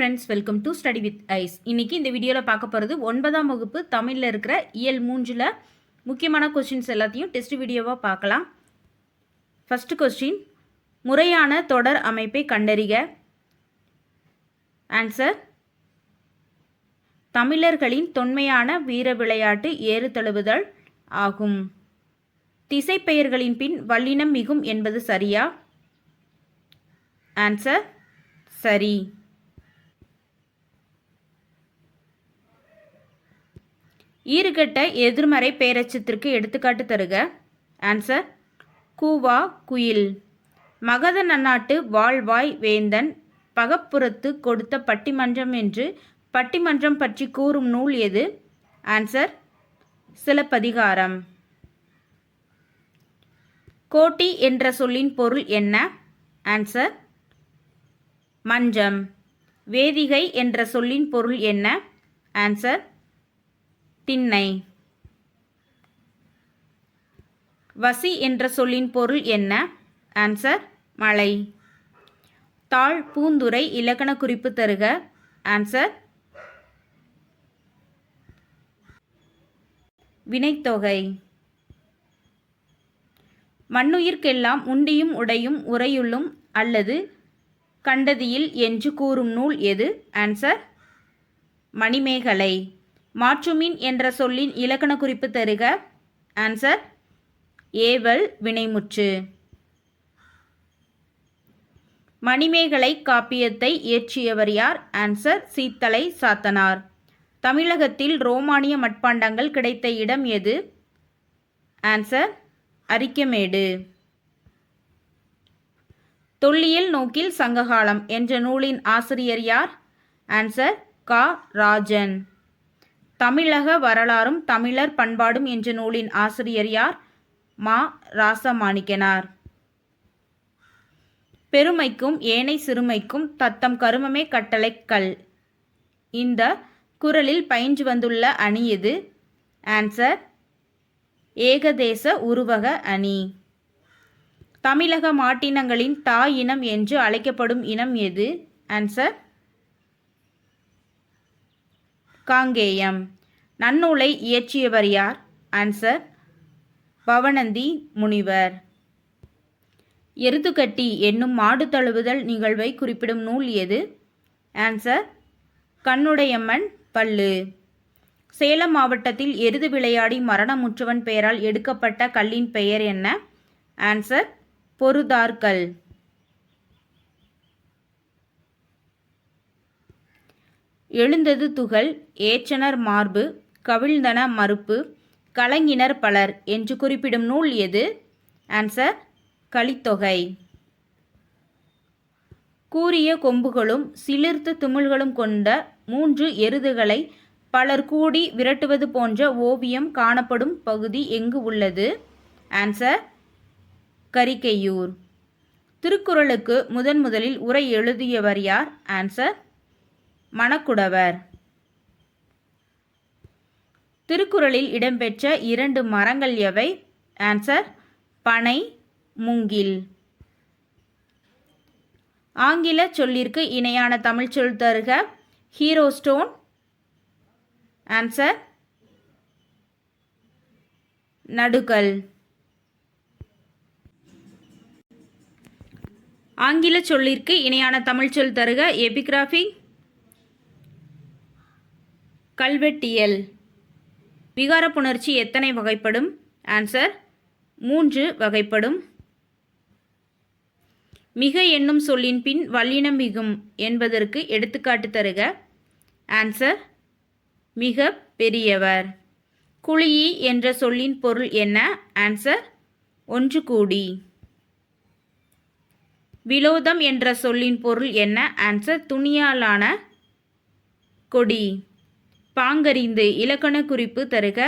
Friends welcome to study with ice இன்னைக்கு இந்த வீடியோவில் பார்க்க போகிறது ஒன்பதாம் வகுப்பு தமிழில் இருக்கிற இயல் மூன்றில் முக்கியமான கொஸ்டின்ஸ் எல்லாத்தையும் டெஸ்ட் வீடியோவாக பார்க்கலாம். ஃபஸ்ட்டு கொஸ்டின் முறையான தொடர் அமைப்பை கண்டறிக. ஆன்சர் தமிழர்களின் தொன்மையான வீர விளையாட்டு ஏறு தழுவுதல் ஆகும். திசைப்பெயர்களின் பின் வல்லினம் மிகும் என்பது சரியா? ஆன்சர் சரி. ஈறுகட்ட எதிர்மறை பேரச்சத்திற்கு எடுத்துக்காட்டு தருக. ஆன்சர் கூவா குயில். மகத நன்னாட்டு வாழ்வாய் வேந்தன். பகப்புறத்து கொடுத்த பட்டிமன்றம் என்று பட்டிமன்றம் பற்றி கூறும் நூல் எது? ஆன்சர் சிலப்பதிகாரம். கோட்டி என்ற சொல்லின் பொருள் என்ன? ஆன்சர் மஞ்சம் வேதிகை என்ற சொல்லின் பொருள் என்ன? ஆன்சர் திண்ணை வசி என்ற சொல்லின் பொருள் என்ன? ஆன்சர் மலை தாழ் பூந்துரை இலக்கண குறிப்பு தருக. ஆன்சர் வினைத்தொகை. மண்ணுயிர்க்கெல்லாம் உண்டியும் உடையும் உரையுள்ளும் அல்லது கண்டதியில் என்று கூறும் நூல் எது? ஆன்சர் மணிமேகலை. மாற்றுமின் என்ற சொல்லின் இலக்கண குறிப்பு தருக. ஆன்சர் ஏவல் வினைமுற்று. மணிமேகலை காப்பியத்தை இயற்றியவர் யார்? ஆன்சர் சீத்தலை சாத்தனார். தமிழகத்தில் ரோமானிய மட்பாண்டங்கள் கிடைத்த இடம் எது? ஆன்சர் அரிக்கமேடு. தொல்லியல் நோக்கில் சங்ககாலம் என்ற நூலின் ஆசிரியர் யார்? ஆன்சர் கா. ராஜன். தமிழக வரலாறும் தமிழர் பண்பாடும் என்ற நூலின் ஆசிரியர் யார்? மா. ராசமாணிக்கனார். பெருமைக்கும் ஏனை சிறுமைக்கும் தத்தம் கருமமே கட்டளை கல். இந்த குரலில் பயின்று வந்துள்ள அணி எது? ஆன்சர் ஏகதேச உருவக அணி. தமிழக மாட்டினங்களின் தாய் இனம் என்று அழைக்கப்படும் இனம் எது? ஆன்சர் காங்கேயம். நன்னூலை இயற்றியவர் யார்? ஆன்சர் பவனந்தி முனிவர். எருதுகட்டி என்னும் மாடு தழுவுதல் நிகழ்வை குறிப்பிடும் நூல் எது? ஆன்சர் கண்ணுடையம்மன் பல்லு. சேலம் மாவட்டத்தில் எருது விளையாடி மரணமுற்றவன் பெயரால் எடுக்கப்பட்ட கல்லின் பெயர் என்ன? ஆன்சர் பொருதார்கல். எழுந்தது துகள் ஏச்சனர் மார்பு கவிழ்ந்தன மறுப்பு கலங்கினர் பலர் என்று குறிப்பிடும் நூல் எது? ஆன்சர் கலித்தொகை கூறிய கொம்புகளும் சிலிர்த்த துமிழ்களும் கொண்ட மூன்று எருதுகளை பலர் கூடி விரட்டுவது போன்ற ஓவியம் காணப்படும் பகுதி எங்கு உள்ளது? ஆன்சர் கரிக்கையூர். திருக்குறளுக்கு முதன் முதலில் உரை எழுதியவர் யார்? ஆன்சர் மணக்குடவர். திருக்குறளில் இடம்பெற்ற இரண்டு மரங்கள் எவை? ஆன்சர் பனை மூங்கில். ஆங்கில சொல்லிற்கு இணையான தமிழ் சொல் தருக ஹீரோ ஸ்டோன் ஆன்சர் நடுக்கல். ஆங்கில சொல்லிற்கு இணையான தமிழ் சொல் தருக எபிகிராஃபி கல்வெட்டியல். விகார புணர்ச்சி எத்தனை வகைப்படும்? ஆன்சர் மூன்று வகைப்படும். மிக என்னும் சொல்லின் பின் வல்லினம் மிகும் என்பதற்கு எடுத்துக்காட்டு தருக. ஆன்சர் மிக பெரியவர். குழியி என்ற சொல்லின் பொருள் என்ன? ஆன்சர் ஒன்று கூடி. விலோதம் என்ற சொல்லின் பொருள் என்ன? ஆன்சர் துணியாலான கொடி. பாங்கறிந்து இலக்கண குறிப்பு தருக.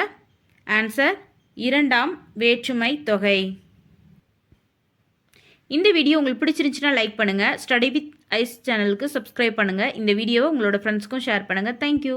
ஆன்சர் இரண்டாம் வேற்றுமை தொகை. இந்த வீடியோ உங்களுக்கு பிடிச்சிருந்துச்சுன்னா லைக் பண்ணுங்கள் ஸ்டடி வித் ஐஸ் சேனலுக்கு சப்ஸ்கிரைப் பண்ணுங்கள் இந்த வீடியோவை உங்களோட ஃப்ரெண்ட்ஸ்க்கும் ஷேர் பண்ணுங்கள் தேங்க்யூ